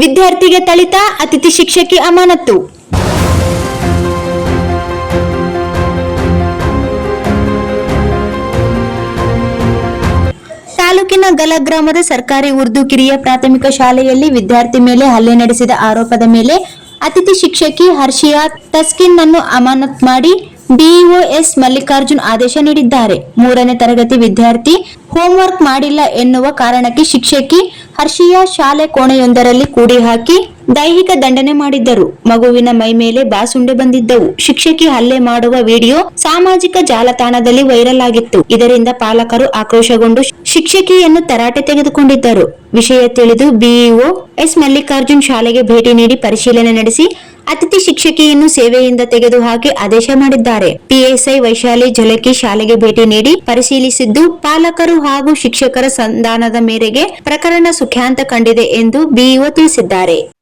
ವಿದ್ಯಾರ್ಥಿಗೆ ತಳಿತ, ಅತಿಥಿ ಶಿಕ್ಷಕಿ ಅಮಾನತ್ತು. ತಾಲೂಕಿನ ಗಲ ಗ್ರಾಮದ ಸರ್ಕಾರಿ ಉರ್ದು ಕಿರಿಯ ಪ್ರಾಥಮಿಕ ಶಾಲೆಯಲ್ಲಿ ವಿದ್ಯಾರ್ಥಿ ಮೇಲೆ ಹಲ್ಲೆ ನಡೆಸಿದ ಆರೋಪದ ಮೇಲೆ ಅತಿಥಿ ಶಿಕ್ಷಕಿ ಹರ್ಷಿಯಾ ತಸ್ಕಿನ್ ಅನ್ನು ಅಮಾನತ್ ಮಾಡಿ ಬಿಇಒ ಎಸ್ ಮಲ್ಲಿಕಾರ್ಜುನ್ ಆದೇಶ ನೀಡಿದ್ದಾರೆ. ಮೂರನೇ ತರಗತಿ ವಿದ್ಯಾರ್ಥಿ ಹೋಂವರ್ಕ್ ಮಾಡಿಲ್ಲ ಎನ್ನುವ ಕಾರಣಕ್ಕೆ ಶಿಕ್ಷಕಿ ಹರ್ಷಿಯಾ ಶಾಲೆ ಕೋಣೆಯೊಂದರಲ್ಲಿ ಕೂಡಿ ಹಾಕಿ ದೈಹಿಕ ದಂಡನೆ ಮಾಡಿದ್ದರು. ಮಗುವಿನ ಮೈ ಮೇಲೆ ಬಾಸುಂಡೆ ಬಂದಿದ್ದವು. ಶಿಕ್ಷಕಿ ಹಲ್ಲೆ ಮಾಡುವ ವಿಡಿಯೋ ಸಾಮಾಜಿಕ ಜಾಲತಾಣದಲ್ಲಿ ವೈರಲ್ ಆಗಿತ್ತು. ಇದರಿಂದ ಪಾಲಕರು ಆಕ್ರೋಶಗೊಂಡು ಶಿಕ್ಷಕಿಯನ್ನು ತರಾಟೆ ತೆಗೆದುಕೊಂಡಿದ್ದರು. ವಿಷಯ ತಿಳಿದು ಬಿಇಒ ಎಸ್ ಮಲ್ಲಿಕಾರ್ಜುನ್ ಶಾಲೆಗೆ ಭೇಟಿ ನೀಡಿ ಪರಿಶೀಲನೆ ನಡೆಸಿ ಅತಿಥಿ ಶಿಕ್ಷಕಿಯನ್ನು ಸೇವೆಯಿಂದ ತೆಗೆದುಹಾಕಿ ಆದೇಶ ಮಾಡಿದ್ದಾರೆ. ಪಿಎಸ್ಐ ವೈಶಾಲಿ ಜಲಕಿ ಶಾಲೆಗೆ ಭೇಟಿ ನೀಡಿ ಪರಿಶೀಲಿಸಿದ್ದು, ಪಾಲಕರು ಹಾಗೂ ಶಿಕ್ಷಕರ ಸಂಧಾನದ ಮೇರೆಗೆ ಪ್ರಕರಣ ಸುಖ್ಯಾಂತ ಕಂಡಿದೆ ಎಂದು ಬಿಇಒ ತಿಳಿಸಿದ್ದಾರೆ.